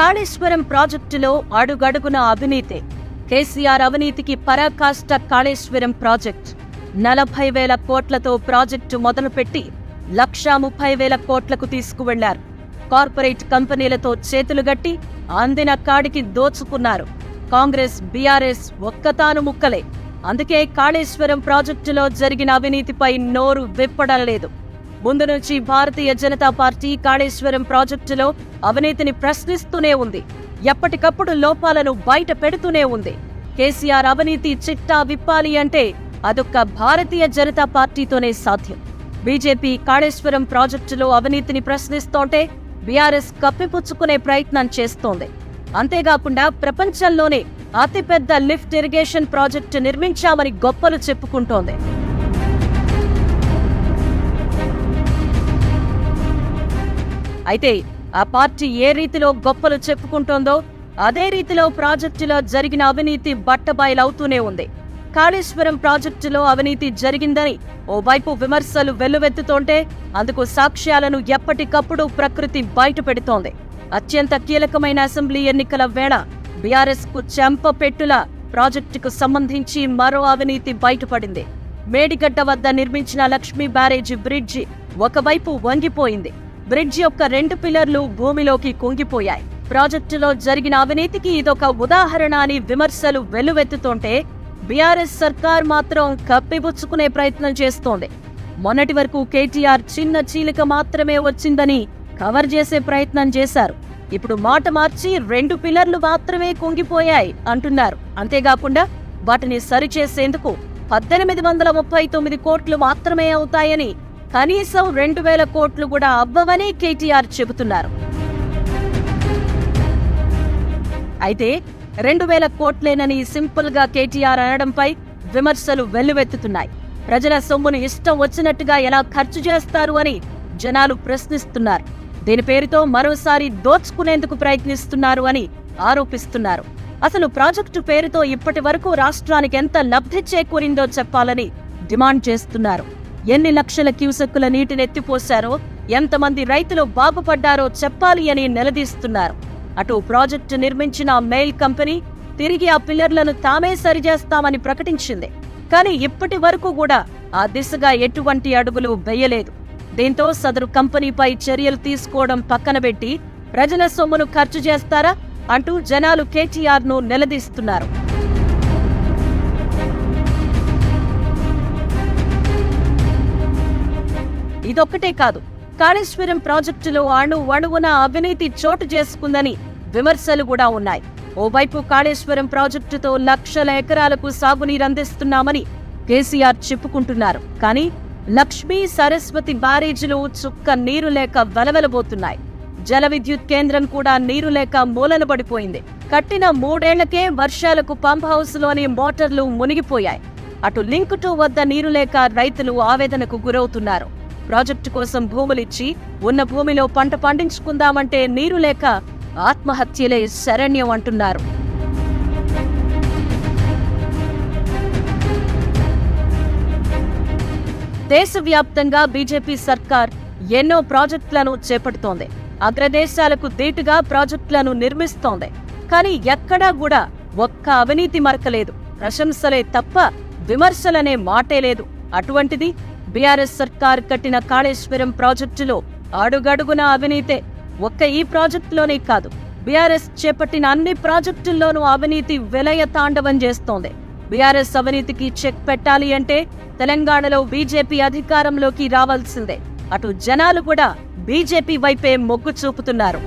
కాళేశ్వరం ప్రాజెక్టులో అడుగడుగున అవినీతే. కేసీఆర్ అవినీతికి పరాకాష్ట కాళేశ్వరం ప్రాజెక్ట్. నలభై వేల కోట్లతో ప్రాజెక్టు మొదలుపెట్టి లక్షా ముప్పై వేల కోట్లకు తీసుకువెళ్ళారు. కార్పొరేట్ కంపెనీలతో చేతులు గట్టి అందిన కాడికి దోచుకున్నారు. కాంగ్రెస్ బీఆర్ఎస్ ఒక్కతాను ముక్కలే. అందుకే కాళేశ్వరం ప్రాజెక్టులో జరిగిన అవినీతిపై నోరు విప్పడం లేదు ముందు నుంచి భారతీయ జనతా పార్టీ కాళేశ్వరం ప్రాజెక్టులో అవినీతిని ప్రశ్నిస్తూనే ఉంది. ఎప్పటికప్పుడు లోపాలను బయట పెడుతూనే ఉంది. కేసీఆర్ అవినీతి చిట్టా విప్పాలి అంటే అదొక్క భారతీయ జనతా పార్టీతోనే సాధ్యం. బీజేపీ కాళేశ్వరం ప్రాజెక్టులో అవినీతిని ప్రశ్నిస్తోంటే బీఆర్ఎస్ కప్పిపుచ్చుకునే ప్రయత్నం చేస్తోంది. అంతేకాకుండా ప్రపంచంలోనే అతిపెద్ద లిఫ్ట్ ఇరిగేషన్ ప్రాజెక్టు నిర్మించామని గొప్పలు చెప్పుకుంటోంది. అయితే ఆ పార్టీ ఏ రీతిలో గొప్పలు చెప్పుకుంటోందో అదే రీతిలో ప్రాజెక్టులో జరిగిన అవినీతి బట్టబయలవుతూనే ఉంది. కాళేశ్వరం ప్రాజెక్టులో అవినీతి జరిగిందని ఓవైపు విమర్శలు వెల్లువెత్తుతోంటే అందుకు సాక్ష్యాలను ఎప్పటికప్పుడు ప్రకృతి బయటపెడుతోంది. అత్యంత కీలకమైన అసెంబ్లీ ఎన్నికల వేళ బీఆర్ఎస్కు చెంప పెట్టుల ప్రాజెక్టుకు సంబంధించి మరో అవినీతి బయటపడింది. మేడిగడ్డ వద్ద నిర్మించిన లక్ష్మీ బ్యారేజీ బ్రిడ్జి ఒకవైపు వంగిపోయింది. బ్రిడ్జ్ యొక్క రెండు పిల్లర్లు భూమిలోకి కుంగిపోయాయి. ప్రాజెక్టులో జరిగిన అవినీతికి ఇదొక ఉదాహరణ అని విమర్శలు వెల్లువెత్తుతుంటే బీఆర్ఎస్ సర్కార్ మాత్రం కప్పిపుచ్చుకునే ప్రయత్నం చేస్తోంది. మొన్నటి వరకు కేటీఆర్ చిన్న చీలిక మాత్రమే వచ్చిందని కవర్ చేసే ప్రయత్నం చేశారు. ఇప్పుడు మాట మార్చి రెండు పిల్లర్లు మాత్రమే కుంగిపోయాయి అంటున్నారు. అంతేకాకుండా వాటిని సరిచేసేందుకు పద్దెనిమిది వందల ముప్పై తొమ్మిది కోట్లు మాత్రమే అవుతాయని కనీసం రెండు వేల కోట్లు కూడా అవ్వవని కేటీఆర్ చెబుతున్నారు. అయితే రెండు వేల కోట్లేనని సింపుల్గా కేటీఆర్ అనడంపై విమర్శలు వెల్లువెత్తుతున్నాయి. ప్రజల సొమ్మును ఇష్టం వచ్చినట్టుగా ఎలా ఖర్చు చేస్తారు అని జనాలు ప్రశ్నిస్తున్నారు. దీని పేరుతో మరోసారి దోచుకునేందుకు ప్రయత్నిస్తున్నారు అని ఆరోపిస్తున్నారు. అసలు ప్రాజెక్టు పేరుతో ఇప్పటి వరకు రాష్ట్రానికి ఎంత లబ్ధి చేకూరిందో చెప్పాలని డిమాండ్ చేస్తున్నారు. ఎన్ని లక్షల క్యూసెక్కుల నీటిని ఎత్తిపోశారో ఎంతమంది రైతులు బాగుపడ్డారో చెప్పాలి అని నిలదీస్తున్నారు. అటు ప్రాజెక్టు నిర్మించిన మెయిల్ కంపెనీ తిరిగి ఆ పిల్లర్లను తామే సరిచేస్తామని ప్రకటించింది. కానీ ఇప్పటి వరకు కూడా ఆ దిశగా ఎటువంటి అడుగులు వేయలేదు. దీంతో సదరు కంపెనీపై చర్యలు తీసుకోవడం పక్కన పెట్టి ప్రజల సొమ్మును ఖర్చు చేస్తారా అంటూ జనాలు కేటీఆర్ను నిలదీస్తున్నారు. ఇదొక్కటే కాదు. కాళేశ్వరం ప్రాజెక్టులో అణు అణువున అవినీతి చోటు చేసుకుందని విమర్శలు కూడా ఉన్నాయి. ఓవైపు కాళేశ్వరం ప్రాజెక్టుతో లక్షల ఎకరాలకు సాగునీరు అందిస్తున్నామని కేసీఆర్ చెప్పుకుంటున్నారు. కానీ లక్ష్మీ సరస్వతి బ్యారేజీలు చుక్క నీరు లేక వెలవెలబోతున్నాయి. జల విద్యుత్ కేంద్రం కూడా నీరు లేక మూలన పడిపోయింది. కట్టిన మూడేళ్ళకే వర్షాలకు పంప్ హౌస్లోని మోటార్లు మునిగిపోయాయి. అటు లింక్ టూ వద్ద నీరు లేక రైతులు ఆవేదనకు గురవుతున్నారు. ప్రాజెక్టు కోసం భూములిచ్చి ఉన్న భూమిలో పంట పండించుకుందామంటే నీరు లేక ఆత్మహత్యలే శరణ్యం అంటున్నారు. దేశవ్యాప్తంగా బీజేపీ సర్కార్ ఎన్నో ప్రాజెక్టులను చేపడుతోంది. అగ్రదేశాలకు దీటుగా ప్రాజెక్టులను నిర్మిస్తోంది. కానీ ఎక్కడా కూడా ఒక్క అవినీతి మరకలేదు. ప్రశంసలే తప్ప విమర్శలనే మాటే లేదు. అటువంటిది బీఆర్ఎస్ సర్కార్ కట్టిన కాళేశ్వరం ప్రాజెక్టులో అడుగడుగున అవినీతే ఒక్క ఈ ప్రాజెక్టులోనే కాదు. బీఆర్ఎస్ చేపట్టిన అన్ని ప్రాజెక్టుల్లోనూ అవినీతి విలయ తాండవం చేస్తోంది. బీఆర్ఎస్ అవినీతికి చెక్ పెట్టాలి అంటే తెలంగాణలో బీజేపీ అధికారంలోకి రావాల్సిందే. అటు జనాలు కూడా బీజేపీ వైపే మొగ్గు చూపుతున్నారు.